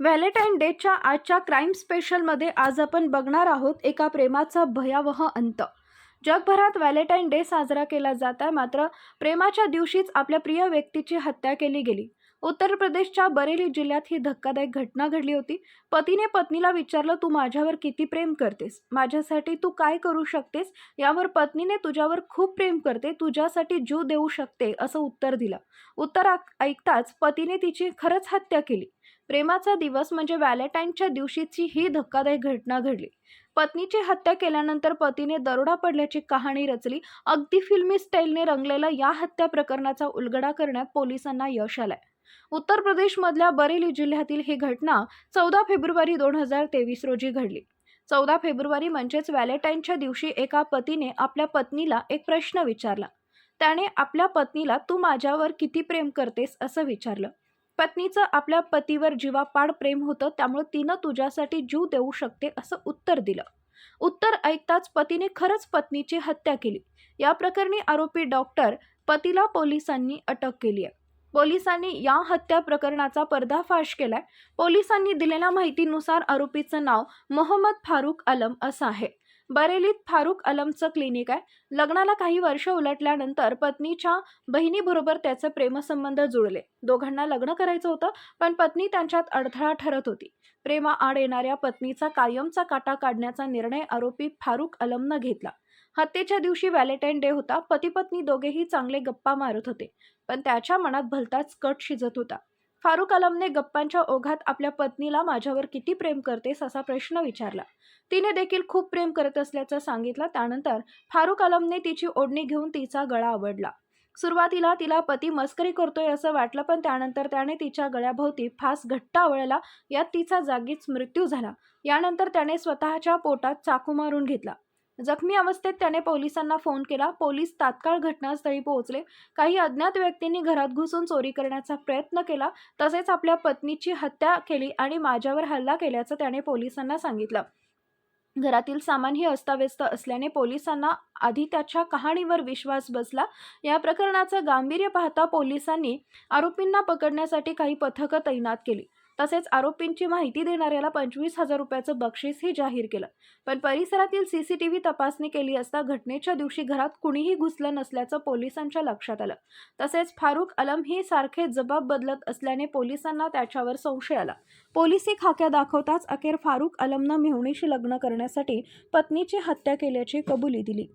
Valentine डेच्या आजच्या crime स्पेशलमध्ये आज आपण बघणार आहोत एका प्रेमाचा भयावह अंत. जगभरात व्हॅलेंटाईन डे साजरा केला जात आहे मात्र प्रेमाच्या दिवशीच आपल्या प्रिय व्यक्तीची हत्या केली गेली. उत्तर प्रदेशच्या बरेली जिल्ह्यात ही धक्कादायक घटना घडली होती. पतीने पत्नीला विचारलं तू माझ्यावर किती प्रेम करतेस? माझ्यासाठी तू काय करू शकतेस? यावर पत्नीने तुझ्यावर खूप प्रेम करते तुझ्यासाठी जीव देऊ शकते असं उत्तर दिलं. उत्तर ऐकताच पतीने तिची खरंच हत्या केली. प्रेमाचा दिवस म्हणजे व्हॅलेंटाईनच्या दिवशीची ही धक्कादायक घटना घडली. पत्नीची हत्या केल्यानंतर पतीने दरोडा पडल्याची कहाणी रचली. अगदी फिल्मी स्टाईलने रंगलेला या हत्या प्रकरणाचा उलगडा करण्यात पोलिसांना यश आलंय. उत्तर प्रदेशमधल्या बरेली जिल्ह्यातील ही घटना चौदा फेब्रुवारी दोन हजार तेवीस रोजी घडली. चौदा फेब्रुवारी म्हणजेच व्हॅलेंटाईनच्या दिवशी एका पतीने आपल्या पत्नीला एक प्रश्न विचारला. त्याने आपल्या पत्नीला तू माझ्यावर किती प्रेम करतेस? असं विचारलं. पत्नीचं आपल्या पतीवर जीवापाड प्रेम होतं त्यामुळे तिनं तुझ्यासाठी जीव देऊ शकते असं उत्तर दिलं. उत्तर ऐकताच पतीने खरंच पत्नीची हत्या केली. या प्रकरणी आरोपी डॉक्टर पतीला पोलिसांनी अटक केली आहे पोलिसांनी या हत्या प्रकरणाचा पर्दाफाश केलाय. पोलिसांनी दिलेल्या माहितीनुसार आरोपीचं नाव मोहम्मद फारुख आलम असं आहे. बरेलीत फारुख अलमचं क्लिनिक आहे. लग्नाला काही वर्ष उलटल्यानंतर पत्नीच्या बहिणीबरोबर त्याचे प्रेमसंबंध जुळले. दोघांना लग्न करायचं होतं पण पत्नी त्यांच्यात अडथळा ठरत होती. प्रेमा आड येणाऱ्या पत्नीचा कायमचा काटा काढण्याचा निर्णय आरोपी फारुख अलमनं घेतला. हत्येच्या दिवशी व्हॅलेंटाईन डे होता. पती पत्नी दोघेही चांगले गप्पा मारत होते. पण त्याच्या मनात भलताच कट शिजत होता. फारुख आलमने गप्पांच्या ओघात आपल्या पत्नीला माझ्यावर किती प्रेम करतेस असा प्रश्न विचारला. तिने देखील खूप प्रेम करत असल्याचं सांगितलं. त्यानंतर फारुख आलमने तिची ओढणी घेऊन तिचा गळा आवडला. सुरुवातीला तिला पती मस्करी करतोय असं वाटलं पण त्यानंतर त्याने तिच्या गळ्याभोवती फास घट्ट आवळला. यात तिचा जागीच मृत्यू झाला. यानंतर त्याने स्वतःच्या पोटात चाकू मारून घेतला. जखमी अवस्थेत त्याने पोलिसांना फोन केला. पोलीस तात्काळ घटनास्थळी पोहोचले. काही अज्ञात व्यक्तींनी घरात घुसून चोरी करण्याचा प्रयत्न केला. तसेच आपल्या पत्नीची हत्या केली आणि माझ्यावर हल्ला केल्याचं त्याने पोलिसांना सांगितलं. घरातील सामानही अस्ताव्यस्त असल्याने पोलिसांना आधी त्याच्या कहाणीवर विश्वास बसला. या प्रकरणाचं गांभीर्य पाहता पोलिसांनी आरोपींना पकडण्यासाठी काही पथकं तैनात केली. तसेच आरोपींची माहिती देणाऱ्याला पंचवीस हजार रुपयाचं बक्षीसही जाहीर केलं. पण परिसरातील सीसीटीव्ही तपासणी केली असता घटनेच्या दिवशी घरात कुणीही घुसलं नसल्याचं पोलिसांच्या लक्षात आलं. तसेच फारुख अलम ही सारखे जबाब बदलत असल्याने पोलिसांना त्याच्यावर संशय आला. पोलिसी खाक्या दाखवताच अखेर फारुख अलमनं मेहुणीशी लग्न करण्यासाठी पत्नीची हत्या केल्याची कबुली दिली.